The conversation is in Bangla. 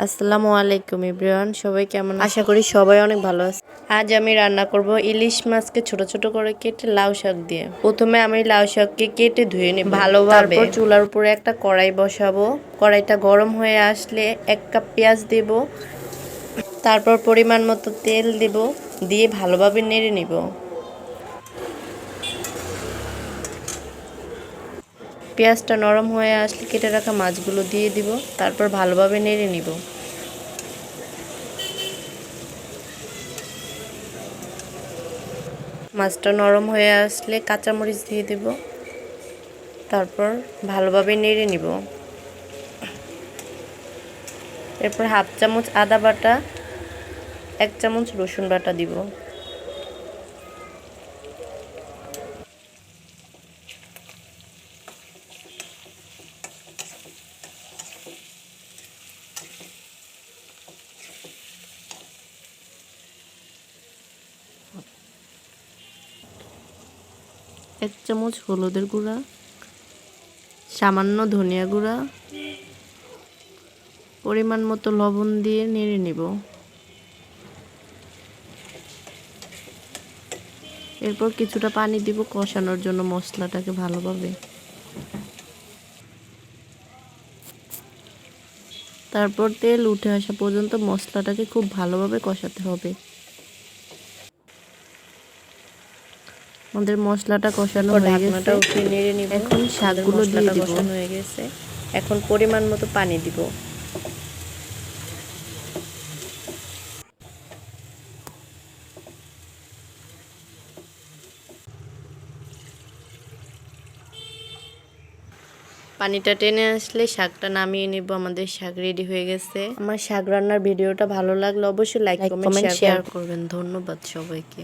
আসসালামু আলাইকুম ইব্রিয়ান সবাই কেমন আশা করি সবাই অনেক ভালো আছে আজ আমি রান্না করব ইলিশ মাছকে ছোট ছোট করে কেটে লাউ শাক দিয়ে। প্রথমে আমি লাউ শাককে কেটে ধুয়ে নিই ভালোভাবে। চুলার উপরে একটা কড়াই বসাবো। কড়াইটা গরম হয়ে আসলে এক কাপ পেঁয়াজ দেব। তারপর পরিমাণ মতো তেল দেব। দিয়ে ভালোভাবে নেড়ে নিব। পেঁয়াজটা নরম হয়ে আসলে কেটে রাখা মাছগুলো দিয়ে দিব, তারপর ভালোভাবে নেড়ে নিব। মাছটা নরম হয়ে আসলে কাঁচামরিচ দিয়ে দিব, তারপর ভালোভাবে নেড়ে নিব। এরপর হাফ চামচ আদা বাটা, এক চামচ রসুন বাটা দিব। এক চামচ হলুদের গুঁড়া, সামান্য ধনিয়া গুঁড়া, পরিমাণ মতো লবণ দিয়ে নেড়ে নিব। এরপর কিছুটা পানি দিব কষানোর জন্য মশলাটাকে ভালোভাবে। তারপর তেল উঠে আসা পর্যন্ত মশলাটাকে খুব ভালোভাবে কষাতে হবে। আমাদের মশলাটা কষানো হয়ে গেছে। উঠিয়ে নেড়ে নিব। এখন শাকগুলো দিয়ে দিব। হয়ে গেছে। এখন পরিমাণ মতো পানি দিব। পানিটা টেনে আসলে শাকটা নামিয়ে নিব। আমাদের শাক রেডি হয়ে গেছে। আমার শাক রান্নার ভিডিওটা ভালো লাগলে অবশ্যই লাইক কমেন্ট শেয়ার করবেন। ধন্যবাদ সবাইকে।